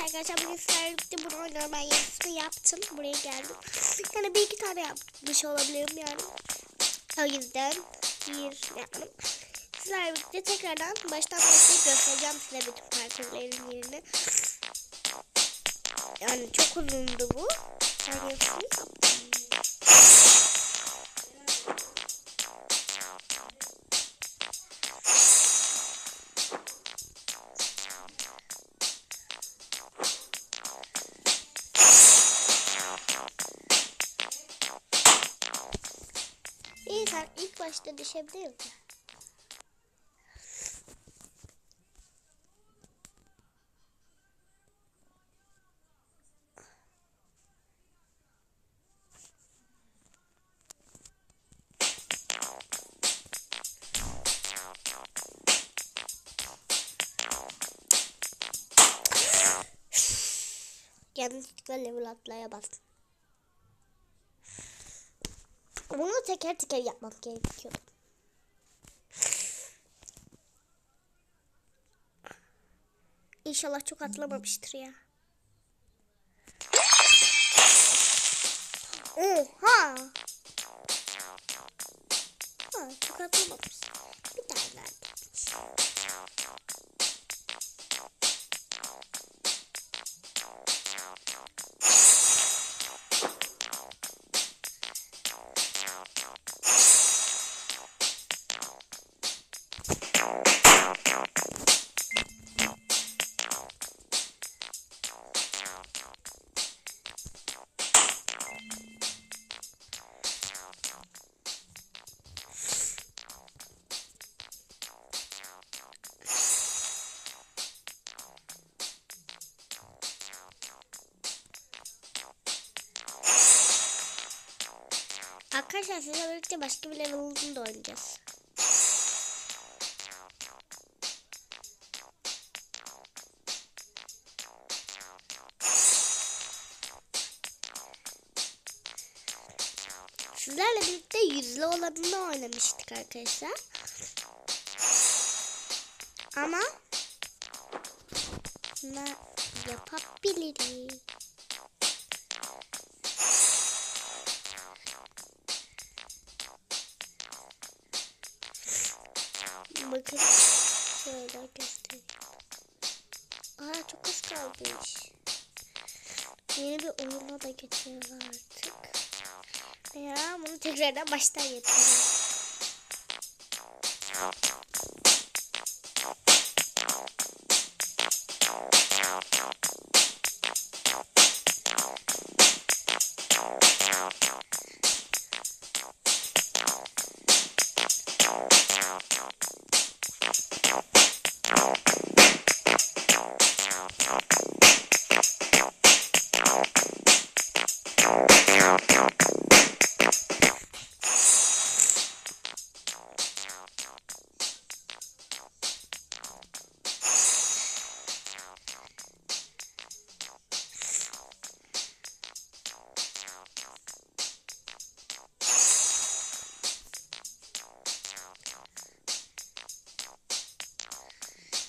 Evet arkadaşlar bugün sizlerle birlikte bunu oynuyorum. Ben yarısını yaptım. Buraya geldim. Yani bir iki tane yapmış olabilirim yani. O yüzden bir yapmadım. Sizlerle birlikte tekrardan baştan başlayıp göstereceğim size bütün parkurların yerini. Yani çok uzundu bu. Ben yaptım. Başta düşebilir misin? Yanlışlıkla level atlayamazsın. Bunu teker teker yapmam gerekiyor. İnşallah çok atlamamıştır ya. Oha! Ha, çok atlamamış. Bir tane daha Arkadaşlar sizle birlikte başka bir level'ını da oynayacağız. Sizlerle birlikte yüzlü olanını oynamıştık arkadaşlar. Ama yapabiliriz? Bakın şöyle göstereyim. Aa çok az kalmış. Yeni bir oyuna da geçiyoruz artık. Ya bunu tekrardan baştan yapıyorum.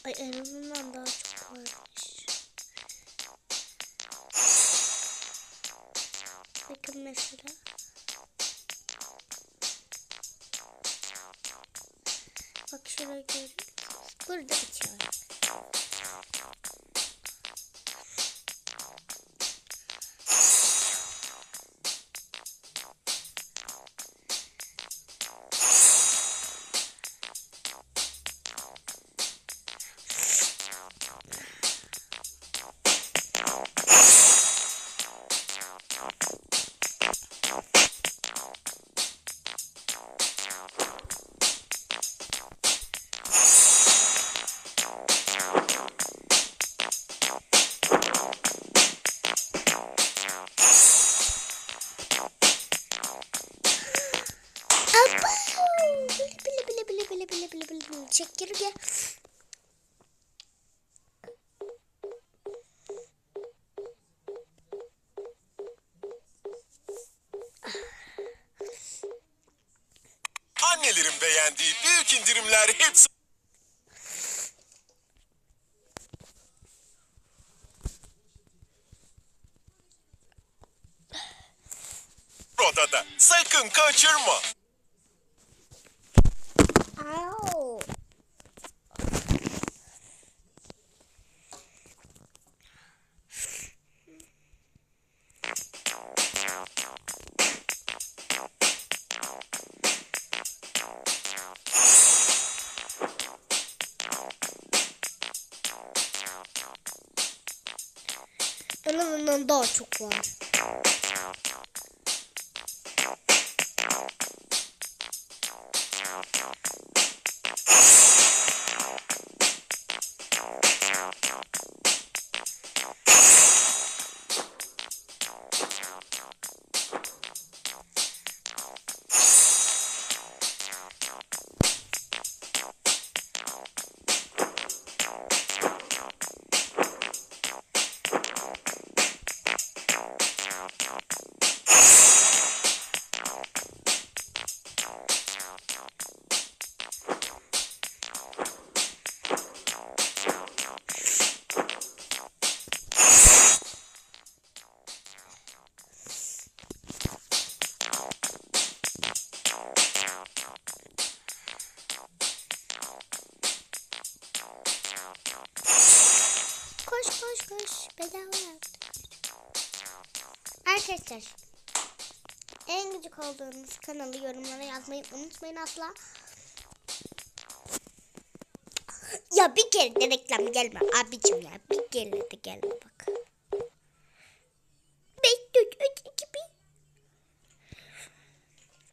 Ay en azından daha çok varmış. Bakın mesela. Bak şuraya görüyor musunuz? Burada bitiyor. çekirge. Annelerin beğendiği büyük indirimler hepsi... Odada. Sakın kaçırma. Au. En azından daha çok var. Bedava. Arkadaşlar. En gıcık olduğunuz kanalı yorumlara yazmayı unutmayın asla. Ya bir kere de reklam gelme abicim ya. Bir kere de gelme bak. 5, 4, 3, 2, 1.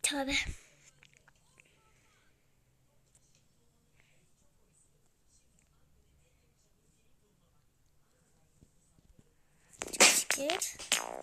Tövbe. Çok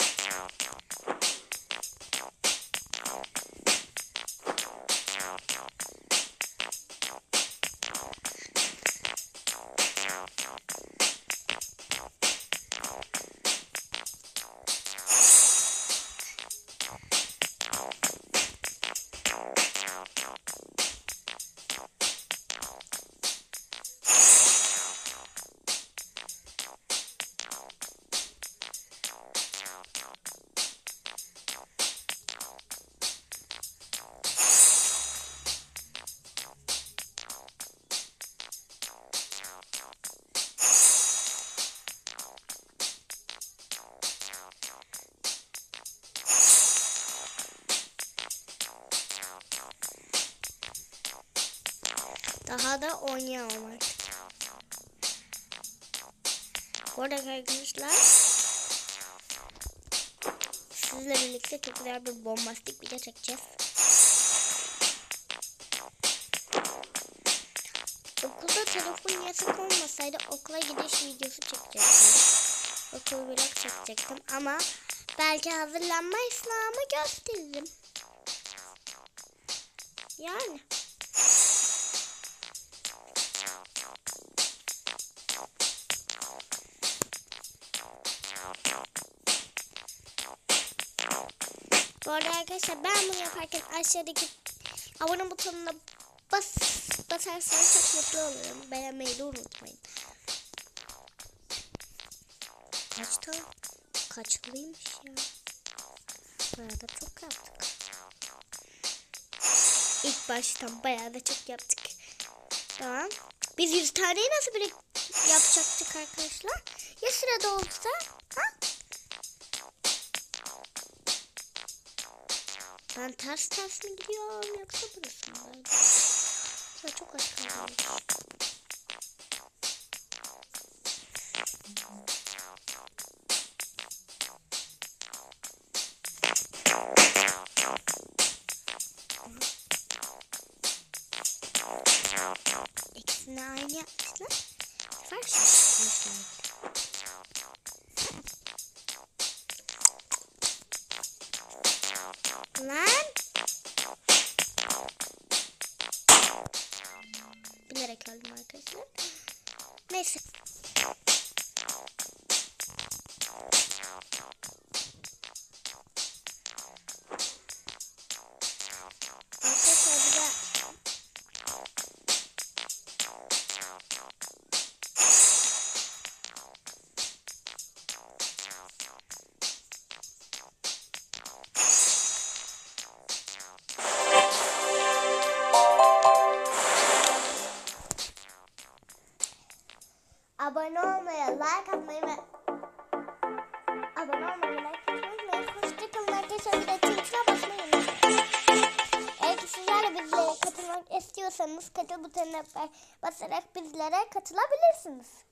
Daha da oynayamam artık. Bu arada arkadaşlar sizle birlikte çok güzel bir bombastik video çekeceğiz. Okulda telefon yasak olmasaydı okula gidiş videosu çekecektim. Okul vlog çekecektim ama belki hazırlanma esnamı gösteririm. Yani. Bu arada arkadaşlar ben bunu yaparken aşağıdaki abone butonuna bas basarsanız çok mutlu olurum. Beğenmeyi de unutmayın. Kaç tane? Kaçlıymış ya. Bayağı da çok yaptık. İlk baştan bayağı da çok yaptık. Tamam. Biz 100 taneyi nasıl bir yapacaktık arkadaşlar? Ya sırada olsa? Ben ters ters mi gidiyorum yoksa burası mı? çok az like atmayı ve abone olmayı, like atmayı unutmayın. Hoşçakalın arkadaşlar. Bir de Twitter'a basmayı. Eğer sizler de bizlere katılmak istiyorsanız katıl butonuna basarak bizlere katılabilirsiniz.